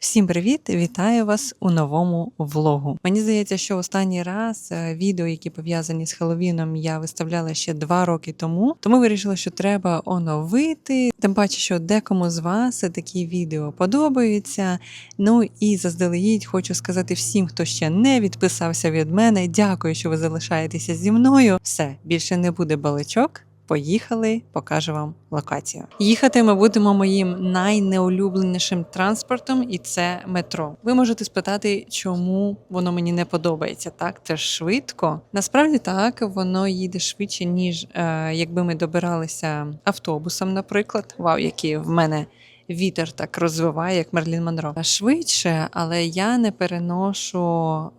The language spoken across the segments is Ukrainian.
Всім привіт! Вітаю вас у новому влогу. Мені здається, що останній раз е, відео, які пов'язані з Хеллоуіном, я виставляла ще два роки тому. Тому вирішила, що треба оновити. Тим паче, що декому з вас такі відео подобаються. Ну і заздалегідь хочу сказати всім, хто ще не відписався від мене. Дякую, що ви залишаєтеся зі мною. Все більше не буде балачок. Поїхали, покажу вам локацію. Їхати ми будемо моїм найнеулюбленішим транспортом, і це метро. Ви можете спитати, чому воно мені не подобається. Так, це ж швидко. Насправді так, воно їде швидше, ніж е, якби ми добиралися автобусом, наприклад. Вау, який в мене. Вітер так розвиває, як Мерлін Монро. Швидше, але я не переношу,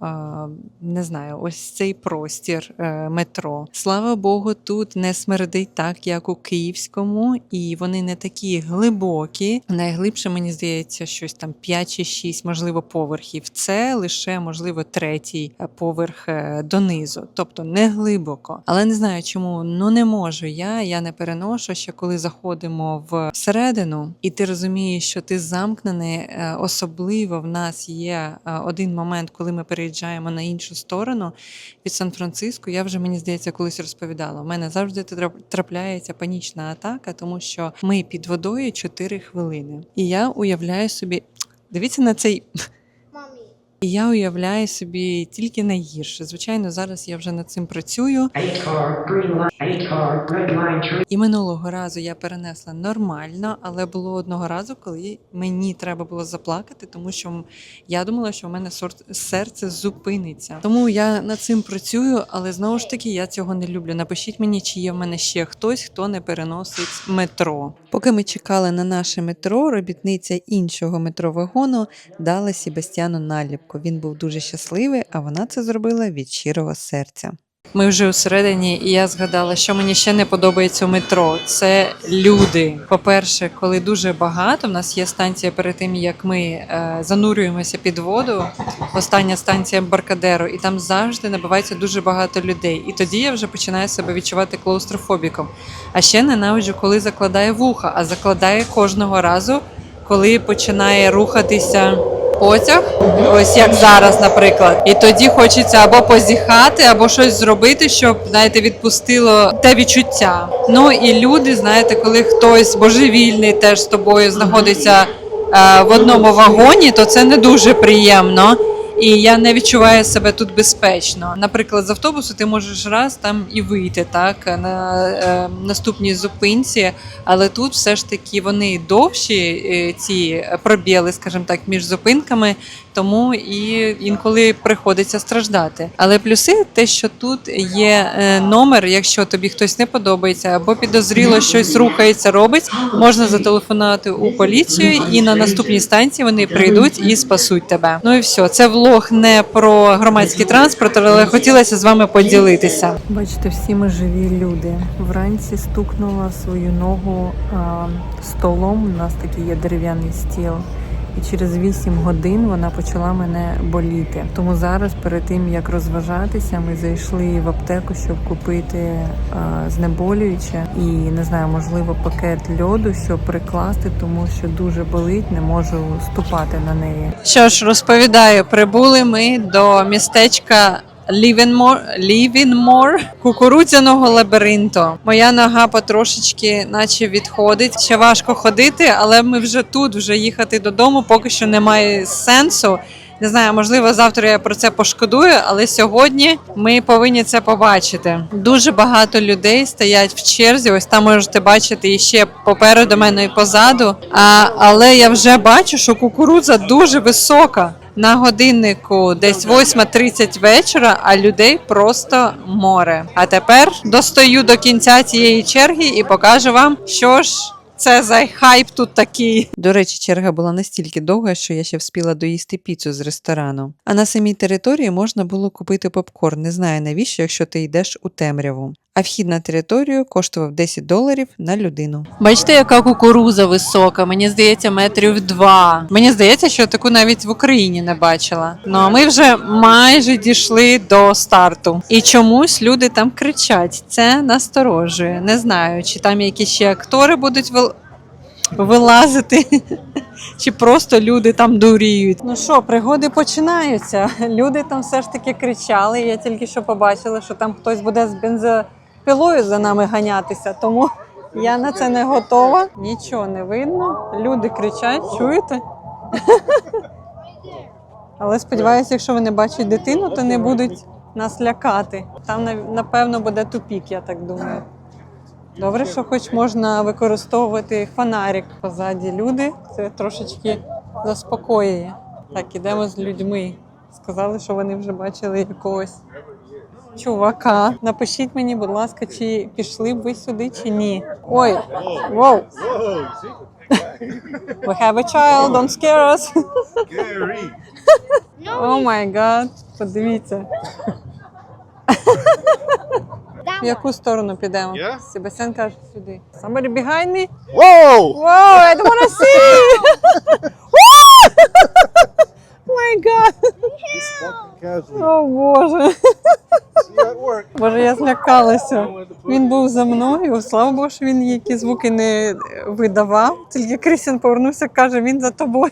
е, не знаю, ось цей простір е, метро. Слава Богу, тут не смердить так, як у київському, і вони не такі глибокі. Найглибше, мені здається, щось там 5 чи 6, можливо, поверхів. Це лише, можливо, третій е, поверх донизу, тобто не глибоко. Але не знаю, чому ну не можу я. Я не переношу ще коли заходимо в середину, і ти розумієш, що ти замкнений. е, Особливо в нас є е, один момент, коли ми переїжджаємо на іншу сторону від Сан-Франциско. Я вже мені здається колись розповідала. У мене завжди трап- трапляється панічна атака, тому що ми під водою 4 хвилини. І я уявляю собі, дивіться на цей. І я уявляю собі тільки найгірше. Звичайно, зараз я вже над цим працюю. І минулого разу я перенесла нормально, але було одного разу, коли мені треба було заплакати, тому що я думала, що в мене серце зупиниться. Тому я над цим працюю, але знову ж таки я цього не люблю. Напишіть мені, чи є в мене ще хтось, хто не переносить метро. Поки ми чекали на наше метро, робітниця іншого метровагону дала Себастьяну наліпку. Він був дуже щасливий, а вона це зробила від щирого серця. Ми вже усередині, і я згадала, що мені ще не подобається у метро. Це люди. По-перше, коли дуже багато, в нас є станція перед тим, як ми е, занурюємося під воду. Остання станція Баркадеро, і там завжди набивається дуже багато людей. І тоді я вже починаю себе відчувати клаустрофобіком. А ще ненавиджу, коли закладає вуха, а закладає кожного разу, коли починає рухатися потяг, ось як зараз, наприклад. І тоді хочеться або позіхати, або щось зробити, щоб знаєте, відпустило те відчуття. Ну і люди, знаєте, коли хтось божевільний теж з тобою знаходиться е, в одному вагоні, то це не дуже приємно. І я не відчуваю себе тут безпечно. Наприклад, з автобусу ти можеш раз там і вийти, так на е, наступній зупинці, але тут все ж таки вони довші, е, ці пробіли, скажімо так, між зупинками, тому і інколи приходиться страждати. Але плюси те, що тут є е, номер, якщо тобі хтось не подобається або підозріло щось рухається, робить, можна зателефонувати у поліцію, і на наступній станції вони прийдуть і спасуть тебе. Ну і все, це влог не про громадський транспорт, але хотілося з вами поділитися. Бачите, всі ми живі люди. Вранці стукнула свою ногу а, столом. У нас такий є дерев'яний стіл. І через 8 годин вона почала мене боліти. Тому зараз, перед тим як розважатися, ми зайшли в аптеку, щоб купити а, знеболююче і не знаю, можливо, пакет льоду, щоб прикласти, тому що дуже болить, не можу ступати на неї. Що ж, розповідаю, прибули ми до містечка. Лівінмор кукурудзяного лабіринту. Моя нога потрошечки, наче відходить. Ще важко ходити, але ми вже тут, вже їхати додому, поки що немає сенсу. Не знаю, можливо, завтра я про це пошкодую, але сьогодні ми повинні це побачити. Дуже багато людей стоять в черзі. Ось там можете бачити і ще попереду мене і позаду. А, але я вже бачу, що кукурудза дуже висока. На годиннику десь 8.30 вечора, а людей просто море. А тепер достаю до кінця цієї черги і покажу вам, що ж це за хайп тут такий. До речі, черга була настільки довга, що я ще вспіла доїсти піцу з ресторану. А на самій території можна було купити попкорн. Не знаю навіщо, якщо ти йдеш у темряву. А вхід на територію коштував 10 доларів на людину. Бачите, яка кукуруза висока. Мені здається, метрів два. Мені здається, що таку навіть в Україні не бачила. Ну а ми вже майже дійшли до старту. І чомусь люди там кричать. Це насторожує. Не знаю, чи там якісь ще актори будуть вел. вилазити. Чи просто люди там дуріють. Ну що, пригоди починаються. Люди там все ж таки кричали. Я тільки що побачила, що там хтось буде з бензопилою за нами ганятися. Тому я на це не готова. Нічого не видно. Люди кричать, чуєте? Але сподіваюся, якщо вони бачать дитину, то не будуть нас лякати. Там напевно буде тупік, я так думаю. Добре, що хоч можна використовувати фонарик позаді люди. Це трошечки заспокоює. Так, ідемо з людьми. Сказали, що вони вже бачили якогось чувака. Напишіть мені, будь ласка, чи пішли б ви сюди, чи ні. Ой, воу. We have a child, don't scare us. О май гад, подивіться. В яку сторону підемо? Я? Себастьян каже сюди. Somebody behind me? Whoa! Wow, I don't wanna see! my god! О Боже. Боже, я злякалася. Він був за мною. Слава Богу, що він які звуки не видавав. Тільки Крістіан повернувся, каже, він за тобою.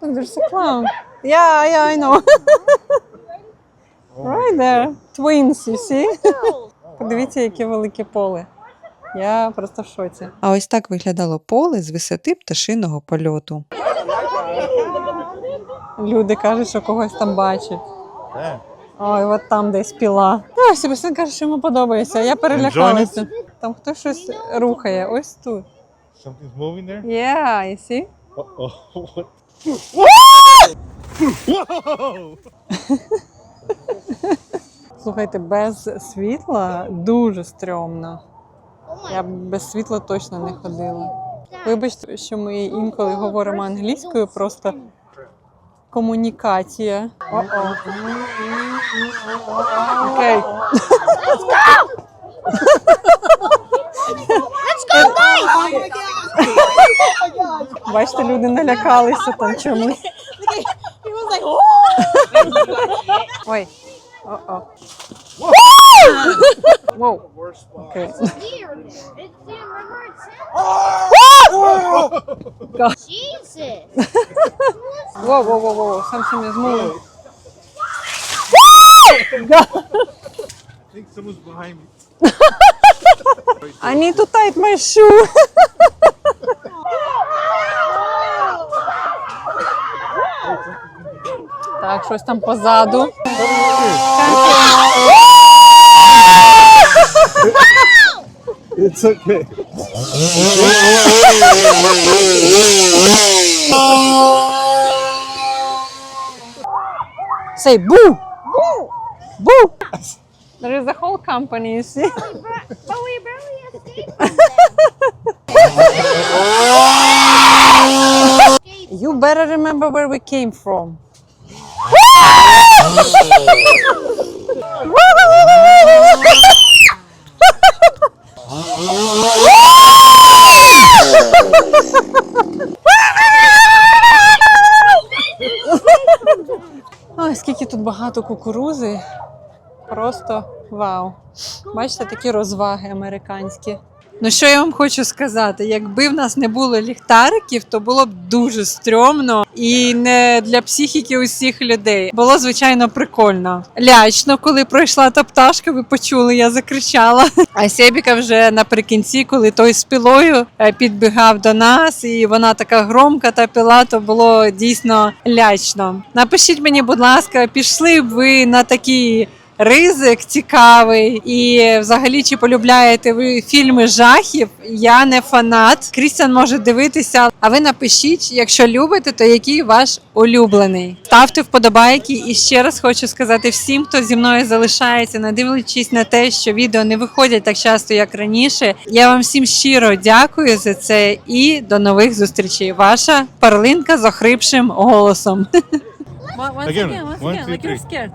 There's a clown. Yeah, yeah, know. right there. Twins, you see? Подивіться, яке велике поле. Я просто в шоці. А ось так виглядало поле з висоти пташиного польоту. Люди кажуть, що когось там бачать. Yeah. Ой, от там десь піла. Ну, Себастьян каже, що йому подобається. Я перелякалася. Там хтось щось рухає. Ось тут. Something's moving there? Yeah, you see? Uh-oh. Whoa! Слухайте, без світла дуже стрьомно. Я б без світла точно не ходила. Вибачте, що ми інколи говоримо англійською, просто комунікація. Окей. Бачите, люди налякалися там чомусь. Ой. О-о. Воу. Окей. Jesus. Whoa, whoa, whoa, whoa, something is moving. I think someone's behind me. I need to tight my shoe. Так, щось там позаду. It's okay. Say boo! Boo! Boo! There is a whole company, you see? But we barely escaped from them. You better remember where we came from. Ой, скільки тут багато кукурузи. Просто вау. Бачите, такі розваги американські. Ну що я вам хочу сказати? Якби в нас не було ліхтариків, то було б дуже стрьомно і не для психіки усіх людей. Було звичайно прикольно. Лячно, коли пройшла та пташка, ви почули, я закричала. А Себіка вже наприкінці, коли той з пілою е, підбігав до нас, і вона така громка та пила, то було дійсно лячно. Напишіть мені, будь ласка, пішли б ви на такі ризик цікавий. І взагалі, чи полюбляєте ви фільми жахів? Я не фанат. Крістіан може дивитися. А ви напишіть, якщо любите, то який ваш улюблений. Ставте вподобайки. І ще раз хочу сказати всім, хто зі мною залишається, не дивлячись на те, що відео не виходять так часто, як раніше. Я вам всім щиро дякую за це і до нових зустрічей. Ваша перлинка з охрипшим голосом. Again, one, two, three.